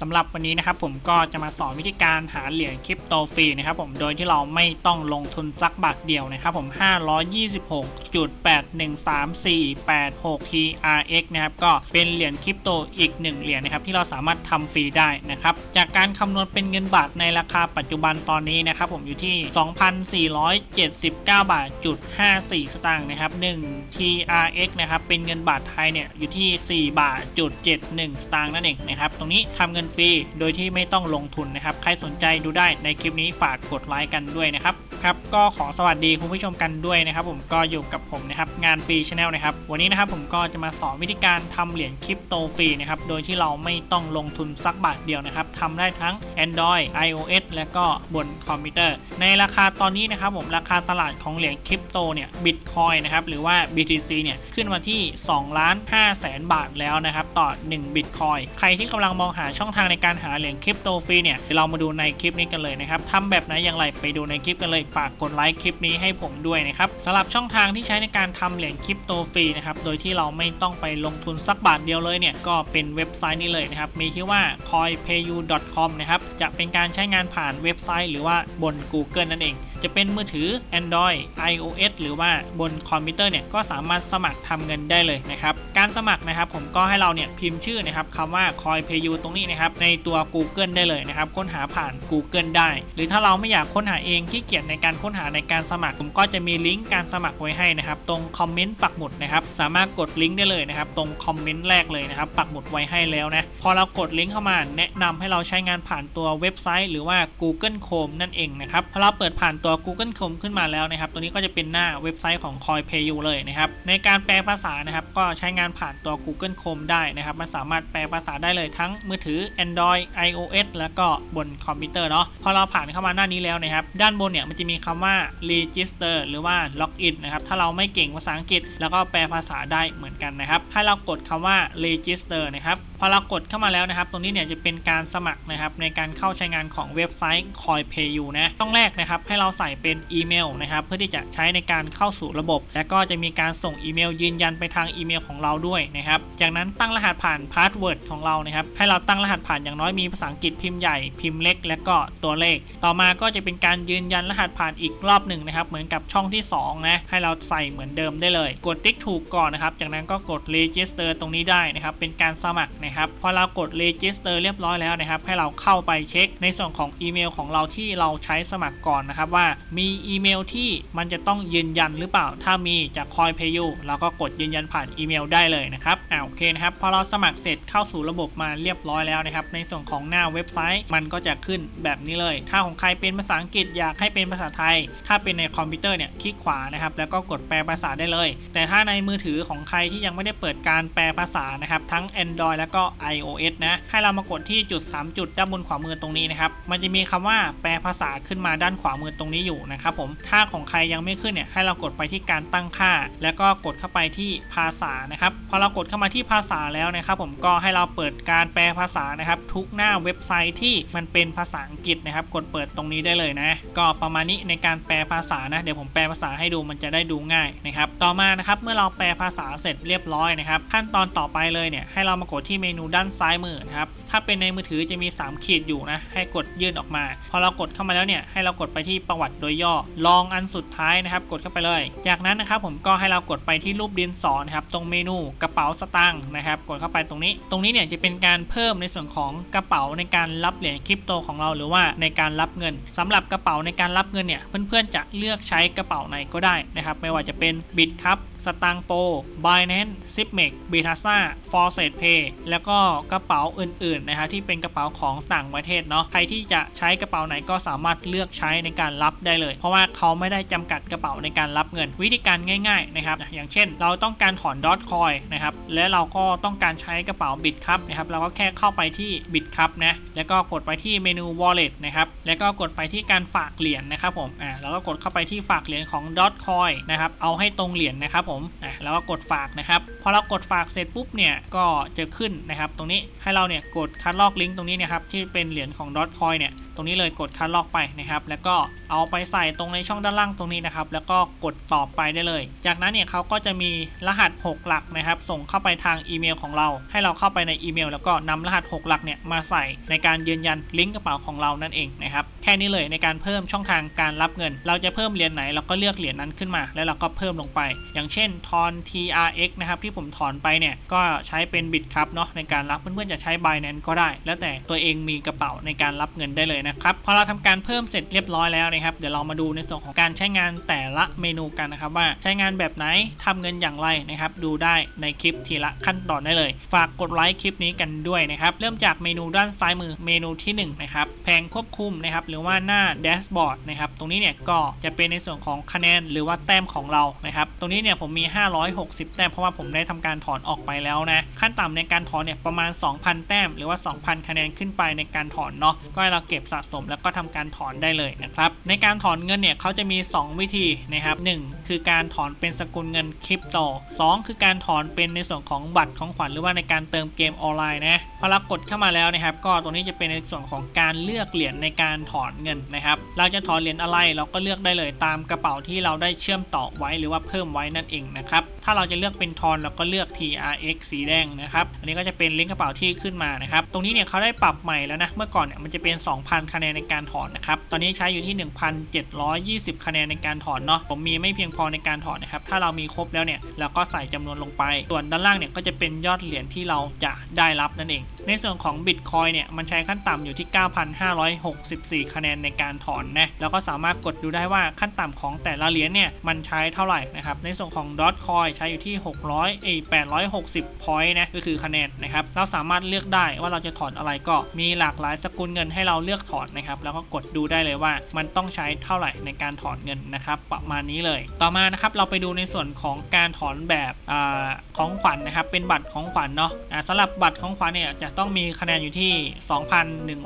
สำหรับวันนี้นะครับผมก็จะมาสอนวิธีการหาเหรียญคริปโตฟรีนะครับผมโดยที่เราไม่ต้องลงทุนสักบาทเดียวนะครับผม 526.81348 TRX นะครับก็เป็นเหรียญคริปโตอีกหนึ่งเหรียญนะครับที่เราสามารถทำฟรีได้นะครับจากการคำนวณเป็นเงินบาทในราคาปัจจุบันตอนนี้นะครับผมอยู่ที่ 2,479 บาทจุด54 สตางค์นะครับ1 TRX นะครับเป็นเงินบาทไทยเนี่ยอยู่ที่ 4 บาทจุด71 สตางค์นั่นเองนะครับตรงนี้ทำเงินฟรี โดยที่ไม่ต้องลงทุนนะครับ ใครสนใจดูได้ในคลิปนี้ฝากกดไลค์กันด้วยนะครับ ครับ ก็ขอสวัสดีคุณผู้ชมกันด้วยนะครับ ผมก็อยู่กับผมนะครับงานฟรีชาแนลนะครับ วันนี้นะครับผมก็จะมาสอนวิธีการทำเหรียญคริปโตฟรีนะครับ โดยที่เราไม่ต้องลงทุนสักบาทเดียวนะครับทำได้ทั้ง Android iOS และก็บนคอมพิวเตอร์ ในราคาตอนนี้นะครับผมราคาตลาดของเหรียญคริปโตเนี่ยบิตคอยนะครับหรือว่า BTC เนี่ยขึ้นมาที่2ล้าน5แสนบาทแล้วนะครับต่อ1บิตคอยใครที่กำลังมองหาช่องทางในการหาเหรียญคริปโตฟรีเนี่ยเดี๋ยวเรามาดูในคลิปนี้กันเลยนะครับทำแบบไหนอย่างไรไปดูในคลิปกันเลยฝากกดไลค์คลิปนี้ให้ผมด้วยนะครับสำหรับช่องทางที่ใช้ในการทำเหรียญคริปโตฟรีนะครับโดยที่เราไม่ต้องไปลงทุนสักบาทเดียวเลยเนี่ยก็เป็นเว็บไซต์นี้เลยนะครับมีชื่อว่า coinpayu.com นะครับจะเป็นการใช้งานผ่านเว็บไซต์ หรือว่าบน Google นั่นเอง จะเป็นมือถือ Android iOS หรือว่าบนคอมพิวเตอร์เนี่ยก็สามารถสมัครทำเงินได้เลยนะครับการสมัครนะครับผมก็ให้เราเนี่ยพิมพ์ชื่อนะครับคำว่า coinpayu ตรงนี้นะครับในตัว Google ได้เลยนะครับค้นหาผ่าน Google ได้ หรือถ้าเราไม่อยากค้นหาเองขี้เกียจในการค้นหาในการสมัคร ผมก็จะมีลิงก์การสมัครไว้ให้นะครับตรงคอมเมนต์ปักหมุดนะครับสามารถกดลิงก์ได้เลยนะครับตรงคอมเมนต์แรกเลยนะครับปักหมุดไว้ให้แล้วนะพอเรากดลิงก์เข้ามาแนะนำให้เราใช้งานผ่านตัวเว็บไซต์ หรือว่า Google Chrome นั่นเองนะครับพอเราเปิดผ่านตัว Google Chrome ขึ้นมาแล้วนะครับตัวนี้ก็จะเป็นหน้าเว็บไซต์ของ CoinPayu เลยนะครับในการแปลภาษานะครับก็ใช้งานผ่านตัว Google Chrome ได้นะครับมันสามารถแปลภาษาได้เลยทั้งมือถือ Android iOS แล้วก็บนคอมพิวเตอร์เนาะพอเราผ่านเข้ามาหน้านี้แล้วนะครับ ด้านบนเนี่ยมันจะมีคำว่า register หรือว่า login นะครับ ถ้าเราไม่เก่งภาษาอังกฤษ แล้วก็แปลภาษาได้เหมือนกันนะครับ ให้เรากดคำว่า register นะครับพอเรากดเข้ามาแล้วนะครับ ตรงนี้เนี่ยจะเป็นการสมัครนะครับในการเข้าใช้งานของเว็บไซต์ CoinPayu นะต้องแรกนะครับให้เราใส่เป็นอีเมลนะครับเพื่อที่จะใช้ในการเข้าสู่ระบบ และก็จะมีการส่งอีเมลยืนยันไปทางอีเมลของเราด้วยนะครับจากนั้นตั้งรหัสผ่านพาสเวิร์ดของเรานะครับให้เราตั้งรหัสผ่านอย่างน้อยมีภาษาอังกฤษพิมพ์ใหญ่พิมพ์เล็ก และก็ตัวเลข ต่อมาก็จะเป็นการยืนยันรหัสผ่านอีกรอบหนึ่งนะครับเหมือนกับช่องที่2นะให้เราใส่เหมือนเดิมได้เลย กดติ๊กถูกก่อนนะครับจากนั้นก็กด register ตรงนี้ได้นะครับเป็นการสมัครนะครับพอเรากด register เรียบร้อยแล้วนะครับ ให้เราเข้าไปเช็คในส่วนของอีเมลของเราที่เราใช้สมัครก่อนนะครับ ว่ามีอีเมลที่มันจะต้องยืนยันหรือเปล่า ถ้ามีจาก CoinPayu เราก็กดยืนยันผ่านอีเมลได้เลยนะครับอ่าโอเคนะครับพอเราสมัครเสร็จเข้าสู่ระบบมาเรียบร้อยแล้วนะครับ ในส่วนของหน้าเว็บไซต์มันก็จะขึ้นแบบนี้เลย ถ้าของใครเป็นภาษาอังกฤษอยากให้เป็นภาษาไทย ถ้าเป็นในคอมพิวเตอร์เนี่ยคลิกขวานะครับแล้วก็กดแปลภาษาได้เลย แต่ถ้าในมือถือของใครที่ยังไม่ได้เปิดการแปลภาษานะครับทั้ง Android แล้วก็ iOS นะ ให้เรามากดที่จุด 3 จุดด้านบนขวามือตรงนี้นะครับ มันจะมีคำว่าแปลภาษาขึ้นมาด้านขวามือตรงนี้อยู่นะครับผม ถ้าของใครยังไม่ขึ้นเนี่ย ให้เรากดไปที่การตั้งค่า แล้วก็กดเข้าไปที่ภาษานะครับ พอเรากดเข้ามาที่ภาษาแล้วนะครับ ผม ก็ให้เราเปิดการแปลภาษานะครับ ทุกหน้าเว็บไซต์ที่มันเป็นภาษาอังกฤษนะครับ กดเปิดตรงนี้ได้เลยนะ ก็ประมาณนี้ในการแปลภาษานะ เดี๋ยวผมแปลภาษาให้ดูมันจะได้ดูง่ายนะครับ ต่อมานะครับ เมื่อเราแปลภาษาเสร็จเรียบร้อยนะครับ ขั้นตอนต่อไปเลยเนี่ย ให้เรามากดที่เมนูด้านซ้ายมือนะครับถ้าเป็นในมือถือจะมี 3 ขีดอยู่นะ ให้กดยื่นออกมา พอเรากดเข้ามาแล้วเนี่ย ให้เรากดไปที่ประวัติโดยย่อ ลองอันสุดท้ายนะครับ กดเข้าไปเลย จากนั้นนะครับผมก็ให้เรากดไปที่รูปดินสอนะครับ ตรงเมนูกระเป๋าสตางค์นะครับ กดเข้าไปตรงนี้ ตรงนี้เนี่ยจะเป็นการเพิ่มในส่วนของกระเป๋าในการรับเหรียญคริปโตของเราหรือว่าในการรับเงินสำหรับกระเป๋าในการรับเงินเนี่ย เพื่อนๆจะเลือกใช้กระเป๋าไหนก็ได้นะครับ ไม่ว่าจะเป็นบิตครับสตางโป Binance s i p m e x b i t a s a f o r s e t Pay แล้วก็กระเป๋าอื่นๆนะฮะที่เป็นกระเป๋าของต่างประเทศเนาะใครที่จะใช้กระเป๋าไหนก็สามารถเลือกใช้ในการรับได้เลย เพราะว่าเขาไม่ได้จำกัดกระเป๋าในการรับเงิน วิธีการง่ายๆนะครับอย่างเช่น เราต้องการถอนดอทคอยนะครับและเราก็ต้องการใช้กระเป๋าบิตครับนะครับเราก็แค่เข้าไปที่บิตครับนะแล้วก็กดไปที่เมนู wallet นะครับแล้วก็กดไปที่การฝากเหรียญนะครับผมอ่าแล้วก็กดเข้าไปที่ฝากเหรียญของดอทคอยนะครับเอาให้ตรงเหรียญนะครับผมอ่าแล้วก็กดฝากนะครับพอเรากดฝากเสร็จปุ๊บเนี่ยก็จะขึ้นนะครับตรงนี้ให้เราเนี่ยกดดคัดลอกลิงก์ตรงนี้เนะครับที่เป็นเหรียญของดอทคอยเนี่ย ตรงนี้เลยกดคัดลอกไปนะครับ แล้วก็เอาไปใส่ตรงในช่องด้านล่างตรงนี้นะครับ แล้วก็กดต่อไปได้เลย จากนั้นเนี่ยเขาก็จะมีรหัส 6 หลักนะครับ ส่งเข้าไปทางอีเมลของเรา ให้เราเข้าไปในอีเมล แล้วก็นำรหัส 6 หลักเนี่ยมาใส่ในการยืนยันลิงก์กระเป๋าของเรานั่นเองนะครับ แค่นี้เลยในการเพิ่มช่องทางการรับเงิน เราจะเพิ่มเหรียญไหนเราก็เลือกเหรียญนั้นขึ้นมา แล้วเราก็เพิ่มลงไป อย่างเช่นทอน TRX นะครับที่ผมถอนไปเนี่ยก็ใช้เป็นบิตครับเนาะในการรับเพื่อนๆจะใช้ Binance ก็ได้ แล้วแต่ตัวเองมีกระเป๋าในการรับเงินได้เลยนะครับพอเราทำการเพิ่มเสร็จเรียบร้อยแล้วนะครับ เดี๋ยวเรามาดูในส่วนของการใช้งานแต่ละเมนูกันนะครับ ว่าใช้งานแบบไหนทำเงินอย่างไรนะครับ ดูได้ในคลิปทีละขั้นตอนได้เลย ฝากกดไลค์คลิปนี้กันด้วยนะครับ เริ่มจากเมนูด้านซ้ายมือเมนูที่1นงนะครับ แผงควบคุมนะครับ หรือว่าหน้าแดชบอร์ดนะครับ ตรงนี้เนี่ยก็จะเป็นในส่วนของคะแนนหรือว่าแต้มของเรานะครับ ตรงนี้เนี่ยผมมี 560 แต้มเพราะว่าผมได้ทำการถอนออกไปแล้วนะ ขั้นต่ำในการถอนเนี่ยประมาณ 2,000 แต้ม หรือว่า 2,000 คะแนนขึ้นไปในการถอนเนาะ ก็ให้เราเก็บสะสม แล้วก็ทำการถอนได้เลยนะครับในการถอนเงินเนี่ยเขาจะมี 2 วิธีนะครับ 1 คือการถอนเป็นสกุลเงินคริปโต 2 คือการถอนเป็นในส่วนของบัตรของขวัญหรือว่าในการเติมเกมออนไลน์นะพอเรากดเข้ามาแล้วนะครับ ก็ตรงนี้จะเป็นในส่วนของการเลือกเหรียญในการถอนเงินนะครับ เราจะถอนเหรียญอะไรเราก็เลือกได้เลยตามกระเป๋าที่เราได้เชื่อมต่อไว้หรือว่าเพิ่มไว้นั่นเองนะครับถ้าเราจะเลือกเป็นทอนเราก็เลือก TRX สีแดงนะครับอันนี้ก็จะเป็นลิงก์กระเป๋าที่ขึ้นมานะครับตรงนี้เนี่ยเขาได้ปรับใหม่แล้วนะเมื่อก่อนเนี่ยมันจะเป็น 2,000คะแนนในการถอนนะครับ ตอนนี้ใช้อยู่ที่ 1,720 คะแนนในการถอนเนาะ ผมมีไม่เพียงพอในการถอนนะครับ ถ้าเรามีครบแล้วเนี่ยเราก็ใส่จำนวนลงไป ส่วนด้านล่างเนี่ยก็จะเป็นยอดเหรียญที่เราจะได้รับนั่นเอง ในส่วนของ Bitcoin เนี่ยมันใช้ขั้นต่ำอยู่ที่ 9,564 คะแนนในการถอนนะแล้วก็สามารถกดดูได้ว่าขั้นต่ำของแต่ละเหรียญเนี่ยมันใช้เท่าไหร่นะครับในส่วนของ Dotcoin ใช้อยู่ที่ 600เอ860 point นะก็คือคะแนนนะครับเราสามารถเลือกได้ว่าเราจะถอนอะไรก็มีหลากหลายสกุลเงินให้เราเลือกถอนนะครับแล้วก็กดดูได้เลยว่ามันต้องใช้เท่าไหร่ในการถอนเงินนะครับประมาณนี้เลย ต่อมานะครับเราไปดูในส่วนของการถอนแบบอของขวัญนนะครับเป็นบัตรของขวัญเนาะอ่าสำหรับบัตรของขวัญเนี่ยจะต้องมีคะแนนอยู่ที่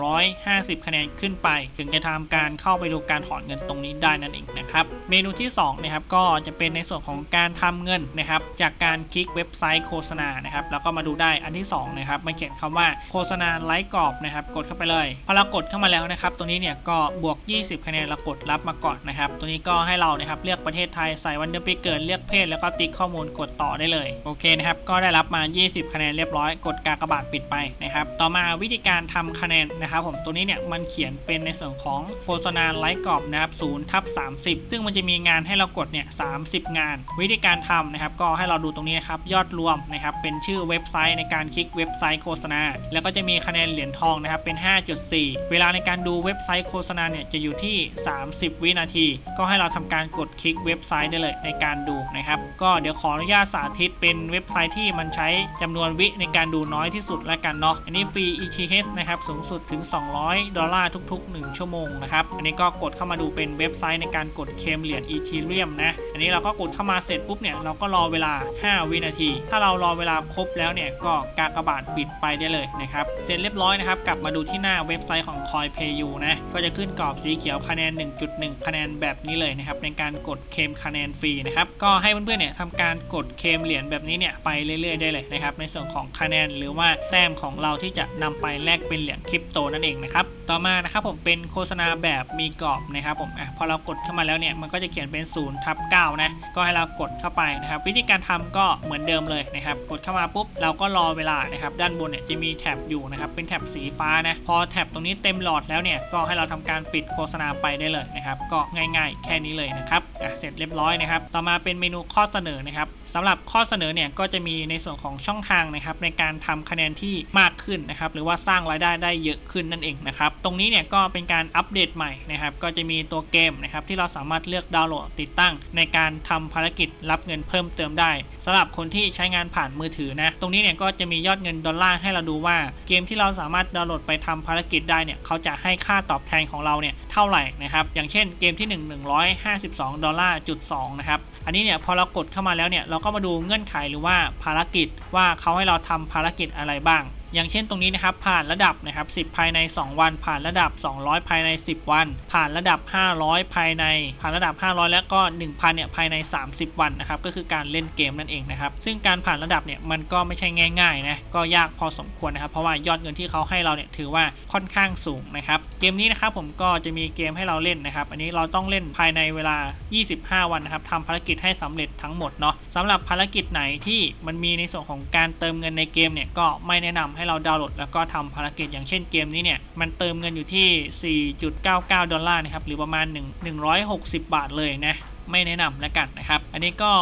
2,150 คะแนนขึ้นไป ถึงจะทำการเข้าไปดูการถอนเงินตรงนี้ได้นั่นเองนะครับ เมนูที่2นะครับก็จะเป็นในส่วนของการทำเงินนะครับจากการคลิกเว็บไซต์โฆษณานะครับแล้วก็มาดูได้อันที่2นะครับมันเขียนคำว่าโฆษณาไลค์กรอบนะครับกดเข้าไปเลยพอเรากดเข้ามาแล้วนะครับตรงนี้เนี่ยก็บวก 20 คะแนนเรากดรับมาก่อนนะครับตรงนี้ก็ให้เรานะครับเลือกประเทศไทยใส่วันเดือนปีเกิดเลือกเพศ แล้วก็ติ๊กข้อมูลกดต่อได้เลยโอเคนะครับก็ได้รับมา 20 คะแนนเรียบร้อยกดกากบาทปิดไปนะครับ ต่อมาวิธีการทำคะแนนนะครับผมตัวนี้เนี่ยมันเขียนเป็นในส่วนของโฆษณาไลค์กรอบนะครับ0ทับ30ซึ่งมันจะมีงานให้เรากดเนี่ย30งาน วิธีการทำนะครับก็ให้เราดูตรงนี้นะครับยอดรวมนะครับเป็นชื่อเว็บไซต์ในการคลิกเว็บไซต์โฆษณา แล้วก็จะมีคะแนนเหรียญทองนะครับเป็น 5.4 เวลาในการดูเว็บไซต์โฆษณาเนี่ยจะอยู่ที่ 30 วินาที ก็ให้เราทำการกดคลิกเว็บไซต์ได้เลยในการดูนะครับ ก็เดี๋ยวขออนุญาตสาธิตเป็นเว็บไซต์ที่มันใช้จำนวนวิในการดูน้อยที่สุดแล้วกันเนาะ อันนี้ฟรี ETH นะครับ สูงสุดถึง 200 ดอลลาร์ทุก ๆ 1 ชั่วโมงนะครับ อันนี้ก็กดเข้ามาดูเป็นเว็บไซต์ในการกดเคมเหรียญ Ethereum นะ นนี้เราก็กดเข้ามาเสร็จปุ๊บเนี่ยเราก็รอเวลา 5 วินาที ถ้าเรารอเวลาครบแล้วเนี่ยก็กากบาทปิดไปได้เลยนะครับเสร็จเรียบร้อยนะครับกลับมาดูที่หน้าเว็บไซต์ของ CoinPayu นะก็จะขึ้นกรอบสีเขียวคะแนน 1.1 คะแนนแบบนี้เลยนะครับในการกดเคมคะแนนฟรีนะครับก็ให้เพื่อนๆเนี่ยทำการกดเคมเหรียญแบบนี้เนี่ยไปเรื่อยๆได้เลยนะครับในส่วนของคะแนนหรือว่าแต้มของเราที่จะนำไปแลกเป็นเหรียญคริปโตนั่นเองนะครับ ต่อมานะครับผมเป็นโฆษณาแบบมีกรอบนะครับผมอะพอเรากดเข้ามาแล้วเนี่ยมันก็จะเขียนเป็น0ทับ9นะก็ให้เรากดเข้าไปนะครับวิธีการทำก็เหมือนเดิมเลยนะครับกดเข้ามาปุ๊บเราก็รอเวลานะครับด้านบนเนี่ยจะมีแท็บอยู่นะครับเป็นแท็บสีฟ้านะพอแท็บตรงนี้เต็มหลอดแล้วเนี่ยก็ให้เราทำการปิดโฆษณาไปได้เลยนะครับก็ง่ายๆ แค่นี้เลยนะครับอะเสร็จเรียบร้อยนะครับต่อมาเป็นเมนูข้อเสนอนะครับสำหรับข้อเสนอเนี่ยก็จะมีในส่วนของช่องทางนะครับในการทำคะแนนที่มากขึ้นนะครับหรือว่าสร้างรายได้ได้เยอะขึ้นนั่นเองนะครับตรงนี้เนี่ยก็เป็นการอัปเดตใหม่นะครับ ก็จะมีตัวเกมนะครับที่เราสามารถเลือกดาวน์โหลดติดตั้ง ในการทำภารกิจรับเงินเพิ่มเติมได้สำหรับคนที่ใช้งานผ่านมือถือนะ ตรงนี้เนี่ยก็จะมียอดเงินดอลลาร์ให้เราดูว่า เกมที่เราสามารถดาวน์โหลดไปทำภารกิจได้เนี่ยเขาจะให้ค่าตอบแทนของเราเนี่ยเท่าไหร่นะครับ อย่างเช่นเกมที่ 1 152 ดอลลาร์จุด2นะครับอันนี้เนี่ยพอเรากดเข้ามาแล้วเนี่ยเราก็มาดูเงื่อนไขหรือว่าภารกิจว่าเขาให้เราทำภารกิจอะไรบ้าง อย่างเช่นตรงนี้นะครับผ่านระดับนะครับ 10 ภายใน 2 วัน ผ่านระดับ 200 ภายใน 10 วัน ผ่านระดับ 500 ภายใน ผ่านระดับ 500 แล้วก็ 1,000 เนี่ยภายใน 30 วันนะครับก็คือการเล่นเกมนั่นเองนะครับซึ่งการผ่านระดับเนี่ยมันก็ไม่ใช่ง่ายๆนะก็ยากพอสมควรนะครับเพราะว่ายอดเงินที่เขาให้เราเนี่ยถือว่าค่อนข้างสูงนะครับเกมนี้นะครับผมก็จะมีเกมให้เราเล่นนะครับอันนี้เราต้องเล่นภายในเวลา 25 วันนะครับทำภารกิจให้สำเร็จทั้งหมดเนาะสำหรับภารกิจไหนที่มันมีในส่วนของการเติมเงินในเกมเนี่ยก็ไม่แนะนำใให้เราดาวน์โหลดแล้วก็ทำภารกิจอย่างเช่นเกมนี้เนี่ย มันเติมเงินอยู่ที่ 4.99 ดอลลาร์นะครับ หรือประมาณ 1 160 บาทเลยนะ ไม่แนะนำแล้วกันนะครับ อันนี้ก็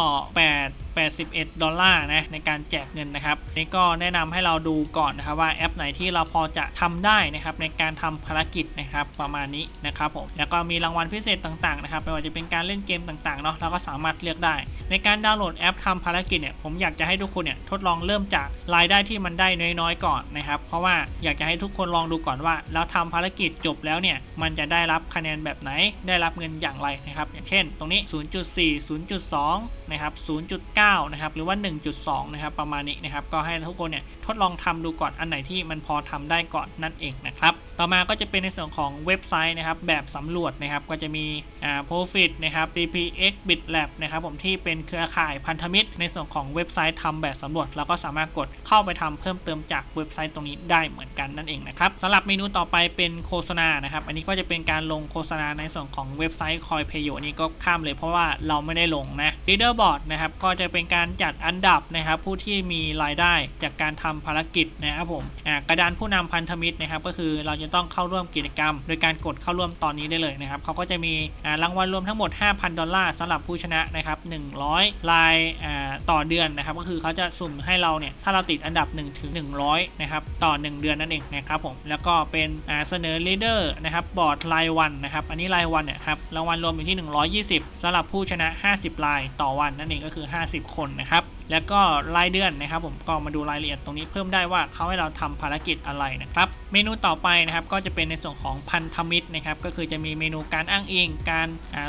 8 81 ดอลลาร์นะในการแจกเงินนะครับนนี้ก็แนะนำให้เราดูก่อนนะครับว่าแอปไหนที่เราพอจะทำได้นะครับในการทำภารกิจนะครับประมาณนี้นะครับผมแล้วก็มีรางวัลพิเศษต่างๆนะครับไม่ว่าจะเป็นการเล่นเกมต่างๆเนาะเราก็สามารถเลือกได้ ในการดาวน์โหลดแอปทำภารกิจเนี่ยผมอยากจะให้ทุกคนเนี่ยทดลองเริ่มจากรายได้ที่มันได้น้อยๆก่อนนะครับเพราะว่าอยากจะให้ทุกคนลองดูก่อนว่าแล้วทำภารกิจจบแล้วเนี่ยมันจะได้รับคะแนนแบบไหน ได้รับเงินอย่างไรนะครับอย่างเช่น ตรงนี้ 0.4 0.2 นะครับ 0.9นะครับ หรือว่า 1.2 นะครับ ประมาณนี้นะครับ ก็ให้ทุกคนเนี่ยทดลองทำดูก่อน อันไหนที่มันพอทำได้ก่อนนั่นเองนะครับ ต่อมาก็จะเป็นในส่วนของเว็บไซต์นะครับ แบบสำรวจนะครับ ก็จะมีอ่า Profit นะครับ DPX BitLab นะครับผมที่เป็นเครือข่ายพันธมิตร ในส่วนของเว็บไซต์ทำแบบสำรวจแล้วก็สามารถกดเข้าไปทำเพิ่มเติมจากเว็บไซต์ตรงนี้ได้เหมือนกันนั่นเองนะครับสำหรับเมนูต่อไปเป็นโฆษณานะครับ อันนี้ก็จะเป็นการลงโฆษณาในส่วนของเว็บไซต์คอยเพโยนี่ก็ข้ามเลยเพราะว่าเราไม่ได้ลงนะ Leaderboard นะครับก็จะเป็นการจัดอันดับนะครับ ผู้ที่มีรายได้จากการทำภารกิจนะครับผมอ่ากระดานผู้นำพันธมิตรนะครับ ก็คือเราจะต้องเข้าร่วมกิจกรรม โดยการกดเข้าร่วมตอนนี้ได้เลยนะครับเขาก็จะมีรางวัลรวมทั้งหมด 5,000 ดอลลาร์สำหรับผู้ชนะนะครับ100รายต่อเดือนนะครับก็คือเขาจะสุ่มให้เราเนี่ยถ้าเราติดอันดับ1ถึง100นะครับต่อ 1 เดือนนั่นเองนะครับผมแล้วก็เป็นเสนอ leader นะครับบอร์ดรายวันนะครับอันนี้รายวันเนี่ยครับรางวัลรวมอยู่ที่ 120สำหรับผู้ชนะ 50รายต่อวันนั่นเองก็คือ 50 คนนะครับ แล้วก็รายเดือนนะครับผมก็มาดูรายละเอียดตรงนี้เพิ่มได้ว่าเขาให้เราทำภารกิจอะไรนะครับ เมนูต่อไปนะครับก็จะเป็นในส่วนของพันธมิตรนะครับก็คือจะมีเมนูการอ้างอิงการ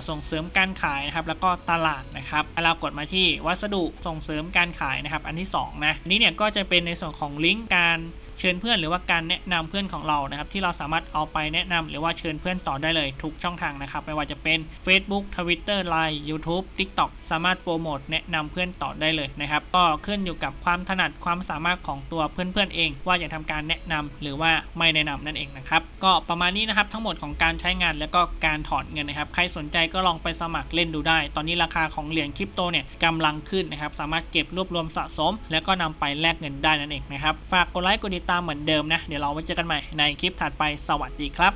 ส่งเสริมการขายนะครับแล้วก็ตลาดนะครับเรากดมาที่วัสดุส่งเสริมการขายนะครับ อันที่สองนะอันนี้เนี่ยก็จะเป็นในส่วนของลิงก์การ เชิญเพื่อนหรือว่าการแนะนำเพื่อนของเรานะครับที่เราสามารถเอาไปแนะนำหรือว่าเชิญเพื่อนต่อได้เลยทุกช่องทางนะครับไม่ว่าจะเป็น Facebook Twitter Line YouTube TikTok สามารถโปรโมทแนะนำเพื่อนต่อได้เลยนะครับก็ขึ้นอยู่กับความถนัดความสามารถของตัวเพื่อนๆเอง ว่าจะทำการแนะนำหรือว่าไม่แนะนำนั่นเองนะครับก็ประมาณนี้นะครับทั้งหมดของการใช้งานแล้วก็การถอนเงินนะครับใครสนใจก็ลองไปสมัครเล่นดูได้ ตอนนี้ราคาของเหรียญคริปโตเนี่ยกำลังขึ้นนะครับสามารถเก็บรวบรวมสะสม แล้วก็นำไปแลกเงินได้นั่นเองนะครับฝากกดไลค์กดติดตามเหมือนเดิมนะ เดี๋ยวเราไว้เจอกันใหม่ในคลิปถัดไปสวัสดีครับ